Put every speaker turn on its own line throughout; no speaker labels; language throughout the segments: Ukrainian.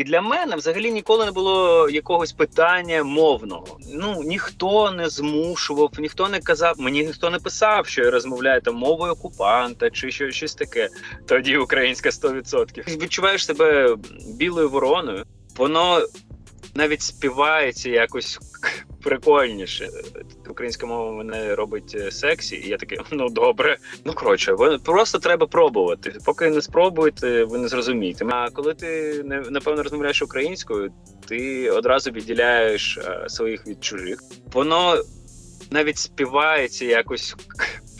І для мене взагалі ніколи не було якогось питання мовного. Ну ніхто не змушував, ніхто не казав, мені ніхто не писав, що я розмовляю там мовою окупанта чи що, щось таке. Тоді українська 100%. Відчуваєш себе білою вороною. Воно навіть співається якось прикольніше. Українська мова мене робить е, сексі, і я такий, ну добре. Ну коротше, ви просто треба пробувати. Поки не спробуєте, ви не зрозумієте. А коли ти напевно розмовляєш українською, ти одразу відділяєш е, своїх від чужих. Воно навіть співається якось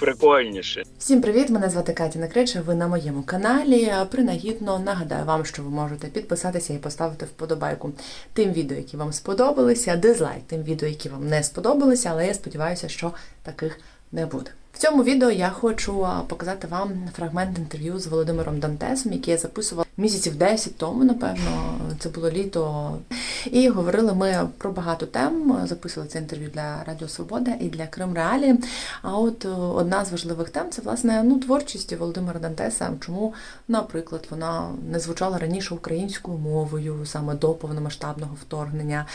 прикольніше.
Всім привіт! Мене звати Катя Накрича. Ви на моєму каналі. Принагідно нагадаю вам, що ви можете підписатися і поставити вподобайку тим відео, які вам сподобалися, дизлайк тим відео, які вам не сподобалися, але я сподіваюся, що таких не буде. В цьому відео я хочу показати вам фрагмент інтерв'ю з Володимиром Дантесом, який я записувала місяців 10 тому, напевно, це було літо. І говорили ми про багато тем. Записували це інтерв'ю для Радіо Свобода і для Крим Реалі. А от е, одна з важливих тем це власне ну творчість Володимира Дантеса. Чому, наприклад, вона не звучала раніше українською мовою саме до повномасштабного вторгнення?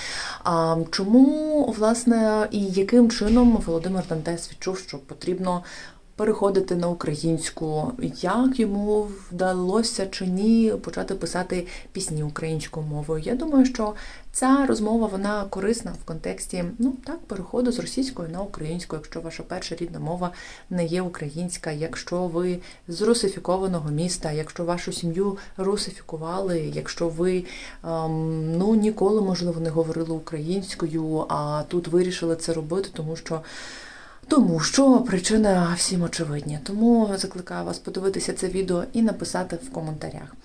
А чому власне і яким чином Володимир Дантес відчув, що потрібно переходити на українську, як йому вдалося чи ні почати писати пісні українською мовою? Я думаю, що ця розмова вона корисна в контексті ну так переходу з російської на українську, якщо ваша перша рідна мова не є українська, якщо ви з русифікованого міста, якщо вашу сім'ю русифікували, якщо ви ем, ну ніколи можливо не говорили українською, а тут вирішили це робити, тому що. Тому що причина всім очевидні. Тому закликаю вас подивитися це відео і написати в коментарях.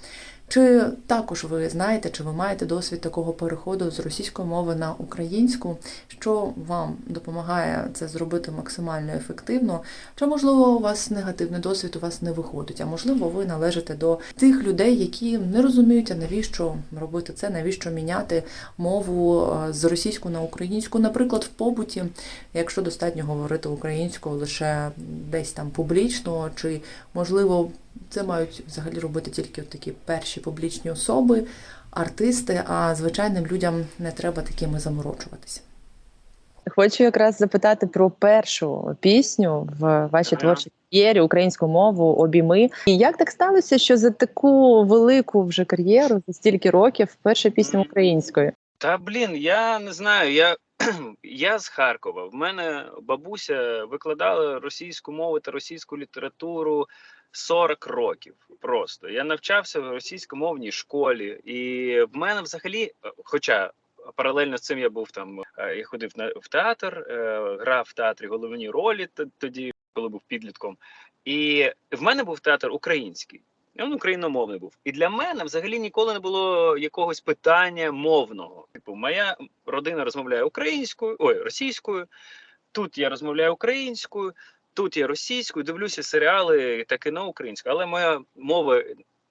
Чи також ви знаєте, чи ви маєте досвід такого переходу з російської мови на українську, що вам допомагає це зробити максимально ефективно? Чи можливо у вас негативний досвід у вас не виходить? А можливо, ви належите до тих людей, які не розуміють, а навіщо робити це, навіщо міняти мову е, з російську на українську, наприклад, в побуті, якщо достатньо говорити українською лише десь там публічно, чи можливо це мають взагалі робити тільки от такі перші публічні особи, артисти, а звичайним людям не треба такими заморочуватися.
Хочу якраз запитати про першу пісню в вашій
Ага.
творчій кар'єрі українську мову обійми. І як так сталося, що за таку велику вже кар'єру за стільки років перша пісня українською?
Та блін, я не знаю. Я, я з Харкова. В мене бабуся викладала російську мову та російську літературу 40 років. Просто я навчався в російськомовній школі, і в мене взагалі, е, хоча. Паралельно з цим я був там, е, я ходив на в театр, е, грав в театрі головні ролі тоді, коли був підлітком. І в мене був театр український. Він україномовний був. І для мене взагалі ніколи не було якогось питання мовного. Типу, моя родина розмовляє українською, ой, російською. Тут я розмовляю українською, тут я російською, дивлюся серіали та кіно українською. Але моя мова,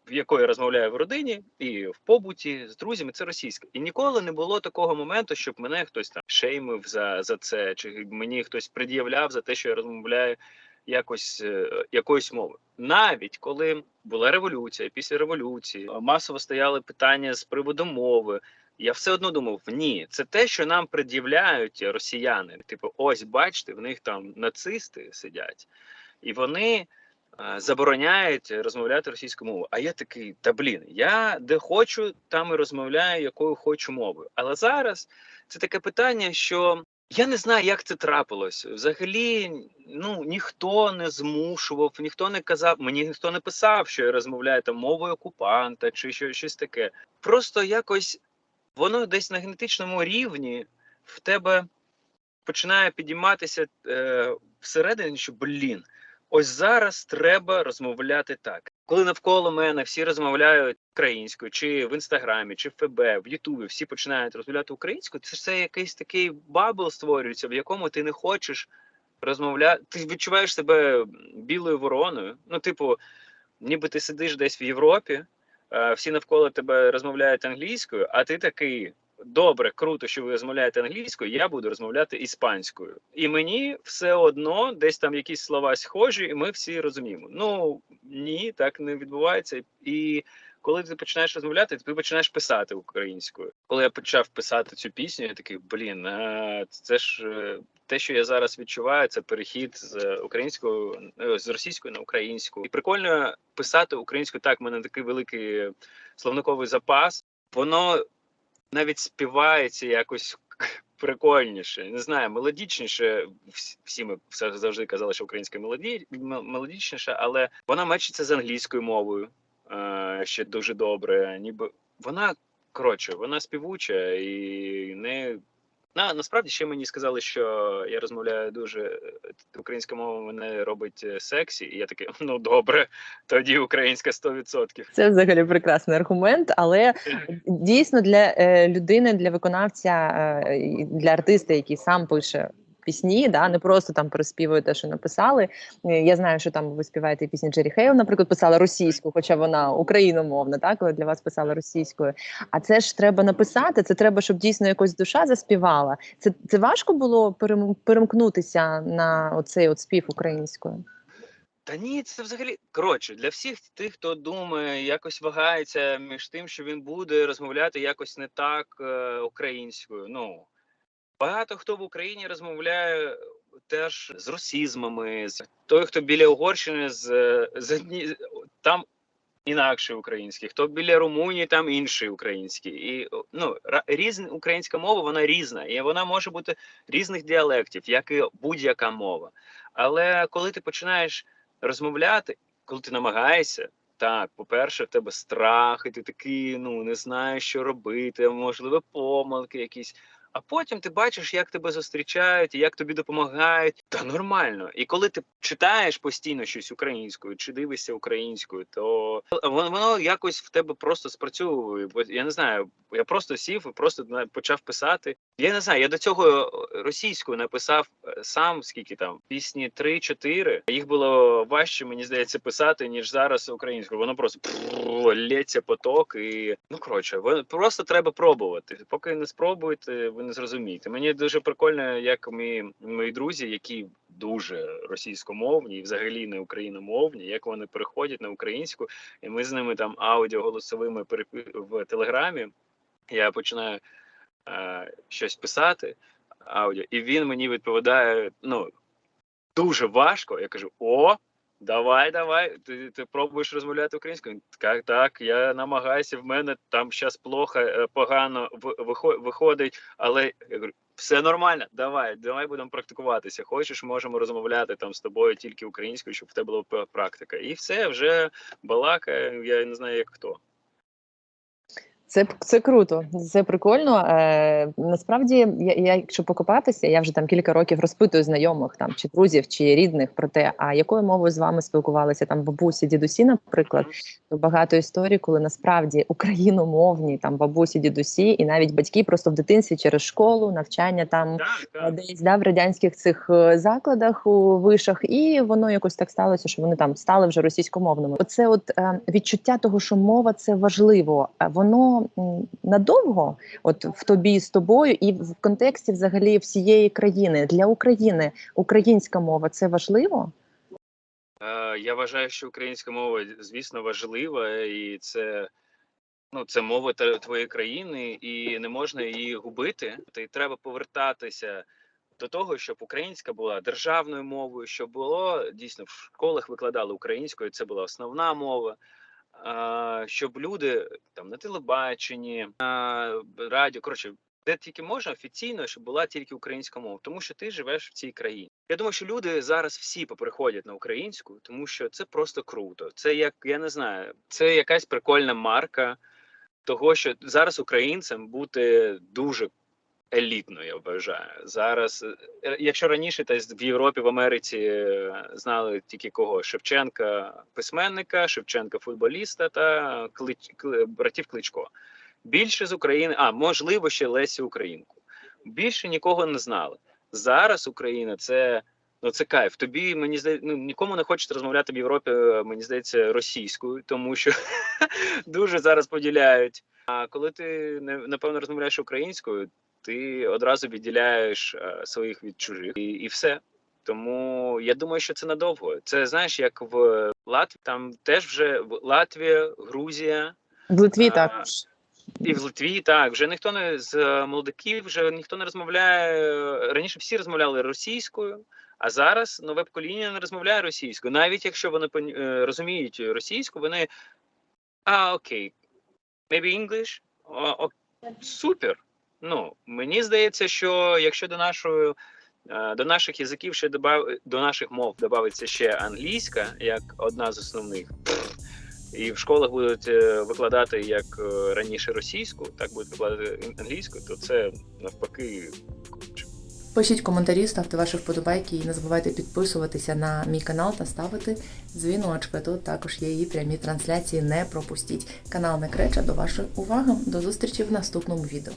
в якої я розмовляю в родині і в побуті з друзями, це російська. І ніколи не було такого моменту, щоб мене хтось там шеймив за, за це, чи мені хтось пред'являв за те, що я розмовляю якось е, якоюсь мовою. Навіть коли була революція, після революції масово стояли питання з приводу мови. Я все одно думав: ні, це те, що нам пред'являють росіяни. Типу, ось бачите, в них там нацисти сидять, і вони е, забороняють розмовляти російською мовою. А я такий, та блін, я де хочу, там і розмовляю, якою хочу мовою. Але зараз це таке питання, що я не знаю, як це трапилось. Взагалі, ну ніхто не змушував, ніхто не казав, мені ніхто не писав, що я розмовляю там мовою окупанта чи що, щось таке. Просто якось воно десь на генетичному рівні в тебе починає підійматися е, всередині, що блін, ось зараз треба розмовляти так. Коли навколо мене всі розмовляють українською, чи в інстаграмі, чи в ФБ, в Ютубі, всі починають розмовляти українською, це це якийсь такий бабл створюється, в якому ти не хочеш розмовляти. Ти відчуваєш себе білою вороною. Ну, типу, ніби ти сидиш десь в Європі, всі навколо тебе розмовляють англійською, а ти такий. Добре, круто, що ви розмовляєте англійською, я буду розмовляти іспанською. І мені все одно десь там якісь слова схожі, і ми всі розуміємо. Ну ні, так не відбувається. І коли ти починаєш розмовляти, ти починаєш писати українською. Коли я почав писати цю пісню, я такий, блін, а, це ж е, те, що я зараз відчуваю, це перехід з української е, з російської на українську. І прикольно писати українською. Так, в мене такий великий словниковий запас. Воно навіть співається якось прикольніше. Не знаю, мелодічніше. Всі- Всі ми все завжди казали, що українська мелоді мелодічніша, але вона мечиться з англійською мовою е, ще дуже добре. Ніби вона коротше, вона співуча і не. На, насправді ще мені сказали, що я розмовляю дуже е, українська мова мене робить е, сексі, і я такий, ну добре, тоді українська 100%.
Це взагалі прекрасний аргумент, але дійсно для е, людини, для виконавця, для артиста, який сам пише. Пісні, да, не просто там переспівує те, що написали. Е, Я знаю, що там ви співаєте пісні Джері Хейл, наприклад, писала російську, хоча вона україномовна, так, але для вас писала російською. А це ж треба написати, це треба, щоб дійсно якось душа заспівала. Це, це важко було перем, перемкнутися на оцей от спів українською.
Та ні, це взагалі коротше для всіх тих, хто думає, якось вагається між тим, що він буде розмовляти якось не так е, українською. Ну багато хто в Україні розмовляє теж з росізмами. З той, хто біля Угорщини, з, з одні там інакший український, хто біля Румунії, там інший український. І ну різна українська мова, вона різна, і вона може бути різних діалектів, як і будь-яка мова. Але коли ти починаєш розмовляти, коли ти намагаєшся, так, по-перше, в тебе страх, і ти такий, ну не знаєш, що робити, можливо, помилки якісь. А потім ти бачиш, як тебе зустрічають, як тобі допомагають. Та нормально. І коли ти читаєш постійно щось українською чи дивишся українською, то воно, воно якось в тебе просто спрацьовує. Бо я не знаю, я просто сів і просто почав писати. Я не знаю, я до цього російською написав е, сам скільки там пісні 3-4. Їх було важче, мені здається, писати, ніж зараз українською. Воно просто лється поток і ну коротше, ви- просто треба пробувати. Поки не спробуєте, ви не зрозумієте. Мені дуже прикольно, як мої, мої друзі, які дуже російськомовні і взагалі не україномовні, як вони переходять на українську, і ми з ними там аудіоголосовими в телеграмі. Я починаю е, щось писати аудіо, і він мені відповідає: ну дуже важко. Я кажу: О, давай, давай. Ти, ти пробуєш розмовляти українською? Так, так, я намагаюся. В мене там зараз плохо, е, погано виходить, але я говорю, все нормально, давай, давай будемо практикуватися. Хочеш, можемо розмовляти там з тобою тільки українською, щоб в тебе була практика. І все вже балакає. Я не знаю, як хто.
Це це круто, це прикольно. Е, насправді, я, я, якщо покопатися, я вже там кілька років розпитую знайомих там чи друзів, чи рідних про те, а якою мовою з вами спілкувалися там бабусі, дідусі, наприклад, то багато історій, коли насправді україномовні там бабусі, дідусі, і навіть батьки просто в дитинстві через школу, навчання там
Так,
е,
так.
десь да, в радянських цих е, закладах у вишах, і воно якось так сталося, що вони там стали вже російськомовними. Оце от е, відчуття того, що мова це важливо. е, Воно надовго, от в тобі з тобою, і в контексті взагалі всієї країни для України українська мова це важливо.
Е, Я вважаю, що українська мова, звісно, важлива, і це, ну, це мова твоєї країни, і не можна її губити. Й треба повертатися до того, щоб українська була державною мовою, щоб було дійсно в школах викладали українською, це була основна мова. Щоб люди там на телебаченні, на радіо, коротше, де тільки можна офіційно, щоб була тільки українська мова, тому що ти живеш в цій країні. Я думаю, що люди зараз всі попереходять на українську, тому що це просто круто. Це як я не знаю, це якась прикольна марка того, що зараз українцям бути дуже елітно, я вважаю. Зараз, е, якщо раніше десь в Європі, в Америці е, знали тільки кого Шевченка, письменника, Шевченка, футболіста та Клич, братів Кличко. Більше з України, а можливо, ще Лесі Українку. Більше нікого не знали. Зараз Україна це. Ну, це кайф. Тобі мені здається, ну нікому не хочеться розмовляти в Європі, е, мені здається, російською, тому що дуже зараз поділяють. А коли ти напевно розмовляєш українською, ти одразу відділяєш е, своїх від чужих і, і все. Тому я думаю, що це надовго. Це знаєш, як в Латвії, там теж вже Латвія, Грузія,
В Литві
А,
також.
І в Литві так вже ніхто не з е, молодиків, вже ніхто не розмовляє. Раніше всі розмовляли російською, а зараз нове покоління не розмовляє російською. Навіть якщо вони е, розуміють російську, вони а окей, maybe English? О, о, супер. Ну мені здається, що якщо до нашої е, до наших язиків ще добав до наших мов додається ще англійська як одна з основних. і в школах будуть е, викладати як е, раніше російську, так будуть викладати англійську, то це навпаки.
Пишіть коментарі, ставте ваші вподобайки і не забувайте підписуватися на мій канал та ставити дзвіночки. Тут також є її прямі трансляції. Не пропустіть. Канал Некреча до вашої уваги. До зустрічі в наступному відео.